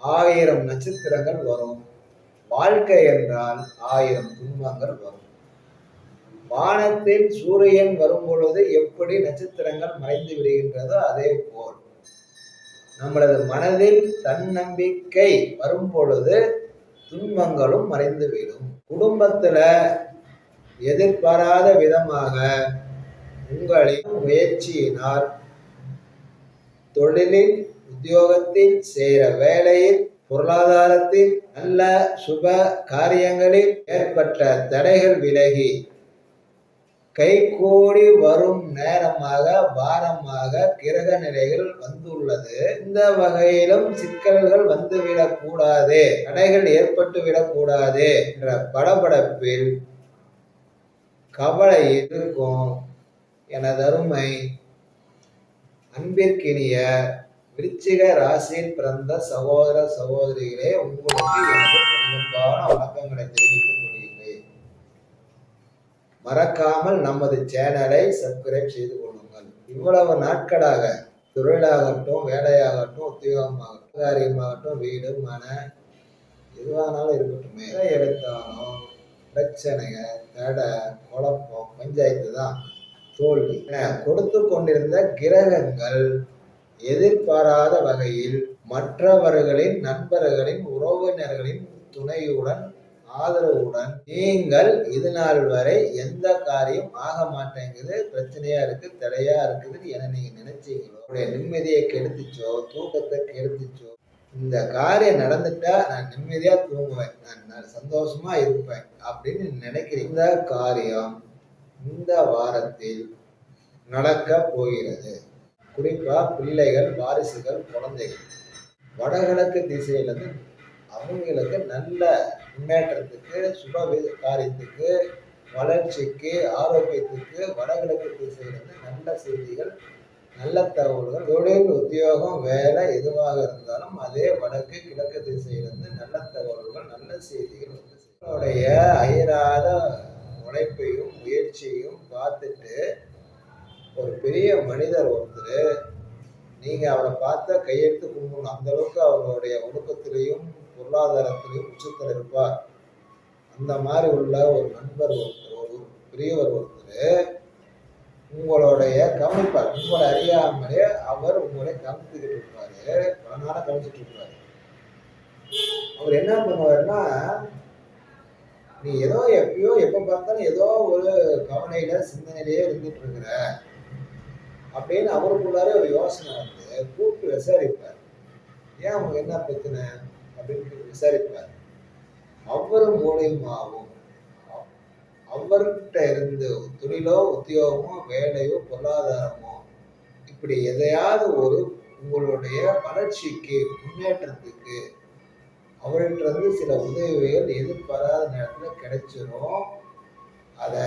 ஆயிரம் நட்சத்திரங்கள் வரும். வாழ்க்கை என்றால் ஆயிரம் துன்பங்கள் வரும். வானத்தில் சூரியன் வரும் பொழுது எப்படி நட்சத்திரங்கள் மறைந்து விடுகின்றதோ அதே போல் நம்மளது மனதில் தன்னம்பிக்கை வரும் பொழுது துன்பங்களும் மறைந்துவிடும் குடும்பத்துல எதிர்பாராத விதமாக உங்களின் முயற்சியினால் தொழிலில் உத்தியோகத்தில் செய்கிற வேலையில் பொருளாதாரத்தில் நல்ல சுப காரியங்களில் ஏற்பட்ட தடைகள் விலகி கைகூடி வரும் நேரமாக பாரமாக கிரக நிலைகள் வந்துள்ளது. இந்த வகையிலும் சிக்கல்கள் வந்துவிடக் கூடாது தடைகள் ஏற்பட்டு விடக்கூடாது என்ற படபடப்பில் கவலை இருக்கும் எனதருமை அன்பிற்கினிய விருச்சிக ராசியில் பிறந்த சகோதர சகோதரிகளே உங்களுக்கு எனது பணிவன்பான வணக்கங்களை தெரிவித்துக் கொள்கிறேன். மறக்காமல் நமது சேனலை சப்ஸ்கிரைப் செய்து கொள்ளுங்கள். இவ்வளவு நாட்களாக தொழிலாகட்டும் வேலையாகட்டும் உத்தியோகமாகட்டும் காரியமாகட்டும் வீடு மன எதுவானாலும் இருக்கட்டும் எடுத்தாலும் பிரச்சனைங்க தடை குழப்பம் பஞ்சாயத்து தான் தோல்வி. கொடுத்து கொண்டிருந்த கிரகங்கள் எதிர்பாராத வகையில் மற்றவர்களின் நண்பர்களின் உறவினர்களின் துணையுடன் ஆதரவுடன் நீங்கள் இது நாள் வரை எந்த காரியம் ஆக மாட்டேங்குது பிரச்சனையா இருக்கு தடையா இருக்குதுன்னு என நீங்க நினைச்சீங்களோ உங்களுடைய நிம்மதியை கெடுத்துச்சோ தூக்கத்தை கெடுத்துச்சோ இந்த காரியம் நடந்துட்டா நான் நிம்மதியா தூங்குவேன் நான் நான் சந்தோஷமா இருப்பேன் அப்படின்னு நினைக்கிறீங்க. இந்த காரியம் இந்த வாரத்தில் நடக்க போகிறது. குறிப்பாக பிள்ளைகள் வாரிசுகள் குழந்தைகள். வடகிழக்கு திசையிலிருந்து அவங்களுக்கு நல்ல முன்னேற்றத்துக்கு சுப காரியத்துக்கு வளர்ச்சிக்கு ஆரோக்கியத்துக்கு வடகிழக்கு திசையிலிருந்து நல்ல செய்திகள் நல்ல தகவல்கள் தொழில் உத்தியோகம் வேலை எதுவாக இருந்தாலும் அதே வடக்கு கிழக்கு திசையிலிருந்து நல்ல தகவல்கள் நல்ல செய்திகள் வந்து உங்களுடைய அயராத உழைப்பையும் முயற்சியையும் பார்த்துட்டு ஒரு பெரிய மனிதர் ஒருத்தர் நீங்க அவரை பார்த்தா கையெழுத்து கும்பிடணும். அந்த அளவுக்கு அவருடைய ஒழுக்கத்திலையும் பொருளாதாரத்திலையும் உச்சத்தில் இருப்பார். அந்த மாதிரி உள்ள ஒரு நண்பர் ஒருத்தர் ஒரு பெரியவர் ஒருத்தர் உங்களுடைய கவனிப்பார். உங்களை அறியாமலே அவர் உங்களை கவனித்துக்கிட்டு இருப்பார். பல நாளாக கவனிச்சுட்டு இருப்பாரு. அவர் என்ன பண்ணுவாருன்னா நீ ஏதோ எப்பயோ எப்போ பார்த்தாலும் ஏதோ ஒரு கவனையில சிந்தனையிலேயே இருந்துட்டு இருக்கிற அப்படின்னு அவருக்குள்ளாரே ஒரு யோசனை வந்து கூப்பிட்டு விசாரிப்பார். ஏன் அவங்க என்ன பிரச்சனை அப்படின்னு விசாரிப்பார். அவர் மூலியமாகவும் அவர்கிட்ட இருந்து தொழிலோ உத்தியோகமோ வேலையோ பொருளாதாரமோ இப்படி எதையாவது ஒரு உங்களுடைய வளர்ச்சிக்கு முன்னேற்றத்துக்கு அவர்கிட்ட இருந்து சில உதவிகள் எதிர்பாராத நேரத்தில் கிடைச்சிடும் அதை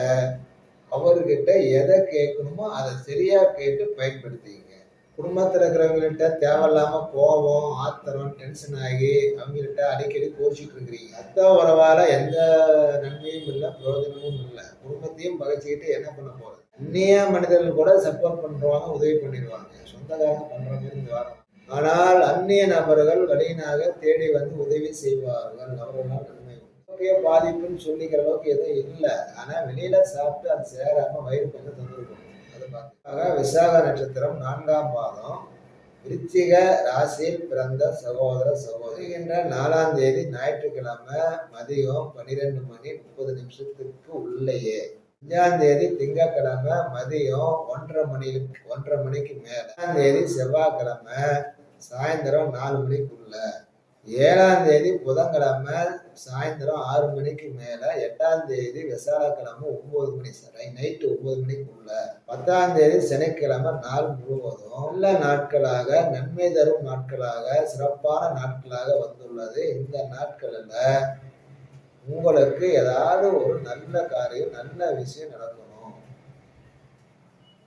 அவர்கிட்ட எதை கேட்கணுமோ அதை சரியா கேட்டு பயன்படுத்திங்க குடும்பத்தில் இருக்கிறவங்கள்ட்ட தேவையில்லாம கோபம் ஆத்திரம் டென்ஷன் ஆகி அவங்கள்ட்ட அடிக்கடி கோச்சிட்டு இருக்கிறீங்க. அத்த உறவால எந்த நன்மையும் இல்லை பிரயோஜனமும் இல்லை. குடும்பத்தையும் பகைச்சிக்கிட்டு என்ன பண்ண போறது? அந்நிய மனிதர்கள் கூட சப்போர்ட் பண்றவங்க உதவி பண்ணிடுவாங்க. சொந்தக்காரங்க பண்றவங்க இந்த வாரம். ஆனால் அந்நிய நபர்கள் வழியினாக தேடி வந்து உதவி செய்வார்கள். அவர்களால் நன்மை பாதிப்புன்னு சொல்லிக்கிற அளவுக்கு எதுவும் இல்லை. ஆனால் வெளியில சாப்பிட்டு அது சேராம வயிறு கொஞ்சம் தொந்தரவு பண்ணும். அது பார்க்க விசாக நட்சத்திரம் நான்காம் பாதம். விருச்சிக ராசியில் பிறந்த சகோதர சகோதரி என்ற நாலாம் தேதி ஞாயிற்றுக்கிழமை மதியம் பன்னிரெண்டு மணி முப்பது நிமிஷத்துக்கு உள்ளேயே. அஞ்சாம் தேதி திங்கக்கிழமை மதியம் ஒன்றரை மணி ஒன்றரை மணிக்கு மேல. தேதி செவ்வாய்க்கிழமை சாயந்தரம் நாலு மணிக்குள்ள. ஏழாம் தேதி புதன்கிழமை சாயந்தரம் ஆறு மணிக்கு மேல எட்டாம் தேதி விசாலக்கிழமை ஒன்பது மணி நைட்டு ஒன்பது மணிக்குள்ள. பத்தாம் தேதி சனிக்கிழமை நாள் முழுவதும் நல்ல நாட்களாக நன்மை தரும் நாட்களாக சிறப்பான நாட்களாக வந்துள்ளது. இந்த நாட்களில் உங்களுக்கு ஏதாவது ஒரு நல்ல காரியம் நல்ல விஷயம் நடக்கணும்.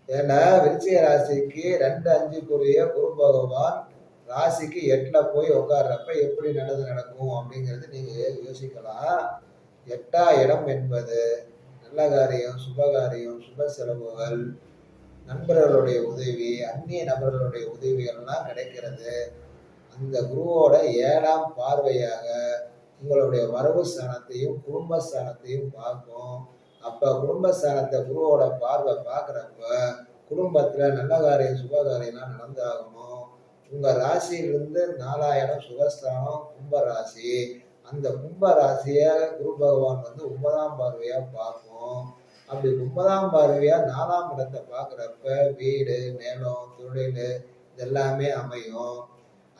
ஏன்னா விருச்சிக ராசிக்கு ரெண்டு அஞ்சுக்குரிய குரு பகவான் ராசிக்கு எட்டில் போய் உட்கார்றப்ப எப்படி நல்லது நடக்கும் அப்படிங்கிறது நீங்கள் யோசிக்கலாம். எட்டா இடம் என்பது நல்ல காரியம் சுபகாரியம் சுப செலவுகள் நண்பர்களுடைய உதவி அந்நிய நபர்களுடைய உதவிகள்லாம் கிடைக்கிறது. அந்த குருவோட ஏழாம் பார்வையாக உங்களுடைய வரவு ஸ்தானத்தையும் குடும்ப ஸ்தானத்தையும் பார்க்கும் அப்போ குடும்ப ஸ்தானத்தை குருவோட பார்வை பார்க்குறப்ப குடும்பத்தில் நல்ல காரியம் சுபகாரியம்லாம் நடந்தாகணும். உங்க ராசியிலிருந்து நாலாயிரம் சுகஸ்தானம் கும்பராசி. அந்த கும்பராசியை குரு பகவான் வந்து ஒன்பதாம் பார்வையா பார்க்கும் அப்படி ஒன்பதாம் பார்வையா நாலாம் இடத்தை பார்க்குறப்ப வீடு நிலம் தொழில் இதெல்லாமே அமையும்.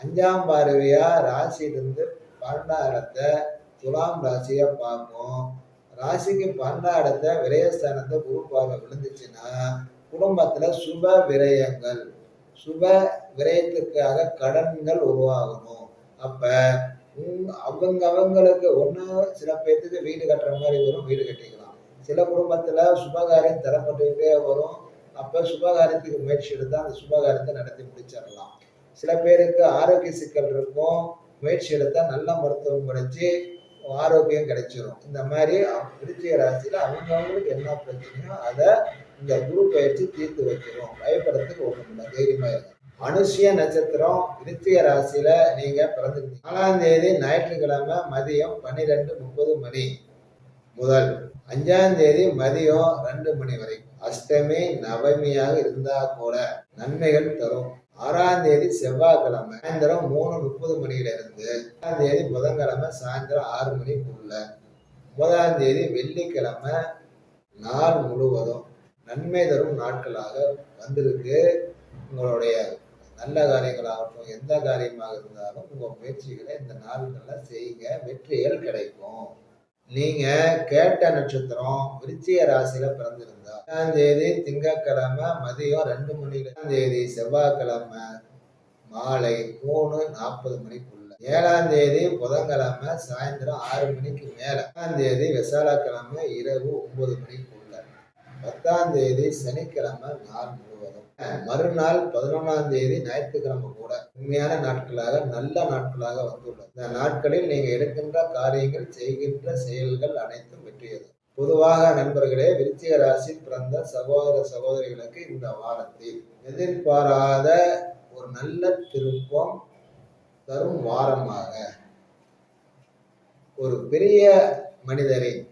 அஞ்சாம் பார்வையா ராசியிலிருந்து பன்னெண்டாம் இடத்தை துலாம் ராசியா பார்க்கும் ராசிக்கு பன்னெண்டாம் இடத்தை விரயஸ்தானத்தை குரு பார்வை விழுந்துச்சுன்னா குடும்பத்துல சுப விரயங்கள் சுப விரயத்துக்காக கடன்கள் உருவாகணும். அப்ப அவங்க அவங்களுக்கு ஒண்ணு சில பேர்த்துக்கு வீடு கட்டுற மாதிரி வரும் வீடு கட்டிக்கலாம். சில குடும்பத்துல சுபகாரியம் தரப்பட்டுக்கிட்டே வரும். அப்ப சுபகாரியத்துக்கு முயற்சி எடுத்தா அந்த சுபகாரியத்தை நடத்தி முடிச்சிடலாம். சில பேருக்கு ஆரோக்கிய சிக்கல் இருக்கும். முயற்சி எடுத்தா நல்ல மருத்துவம் கிடைச்சி ஆரோக்கியம் கிடைச்சிரும். இந்த மாதிரி விருச்சிக ராசியில அவங்கவுங்களுக்கு என்ன பிரச்சனையோ அதை இந்த குரு பயிற்சி தீர்த்து வைக்கணும் பயப்படுறதுக்கு ஒண்ணும் இல்லை தைரியமா இருக்கும் அனுஷிய நட்சத்திரம் விருச்சிக ராசியில நீங்க பிறந்திருக்கீங்க. நாலாம் தேதி ஞாயிற்றுக்கிழமை மதியம் பன்னிரெண்டு முப்பது மணி முதல் அஞ்சாம் தேதி மதியம் ரெண்டு மணி வரை. அஷ்டமி நவமியாக இருந்தா கூட நன்மைகள் தரும். ஆறாம் தேதி செவ்வாய்க்கிழமை சாயந்தரம் மூணு முப்பது மணியில இருந்து ஆறாம் தேதி புதன்கிழமை சாயந்தரம் ஆறு மணிக்குள்ள. ஒன்பதாம் தேதி வெள்ளிக்கிழமை நாள் முழுவதும் நன்மை தரும் நாட்களாக வந்திருக்கு. உங்களுடைய நல்ல காரியங்களாகட்டும் எந்த காரியமாக இருந்தாலும் உங்க முயற்சிகளை இந்த நாள்களில் செய்யுங்க. வெற்றிகள் கிடைக்கும். நீங்க கேட்ட நட்சத்திரம் விருச்சிய ராசியில பிறந்திருந்தா ஏழாம் தேதி திங்கக்கிழமை மதியம் ரெண்டு மணில தேதி செவ்வாய்க்கிழமை மாலை மூணு நாற்பது மணிக்குள்ள ஏழாம் தேதி புதன்கிழமை சாயந்தரம் ஆறு மணிக்கு மேல ஏழாம் தேதி விசாலக்கிழமை இரவு ஒன்பது மணிக்குள்ள. பத்தாம் தேதி சனிக்கிழமை நாள் முழுவதும். மறுநாள் பதினொன்றாம் தேதி ஞாயிற்றுக்கிழமை கூட உண்மையான நாட்களாக நல்ல நாட்களாக வந்துள்ளது. இந்த நாட்களில் நீங்க எடுக்கின்ற காரியங்கள் செய்கின்ற செயல்கள் அனைத்தும் வெற்றியது. பொதுவாக நண்பர்களே விருச்சிக ராசி பிறந்த சகோதர சகோதரிகளுக்கு இந்த வாரத்தில் எதிர்பாராத ஒரு நல்ல திருப்பம் தரும் வாரமாக ஒரு பெரிய மனிதரின்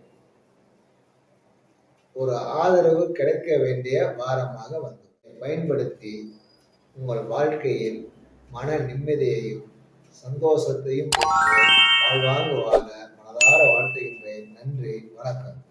ஒரு ஆதரவு கிடைக்க வேண்டிய வாரமாக வந்தது பயன்படுத்தி உங்கள் வாழ்க்கையில் மன நிம்மதியையும் சந்தோஷத்தையும் வாழ்வாங்க வாழ மனதார வாழ்த்துகின்றேன். நன்றி வணக்கம்.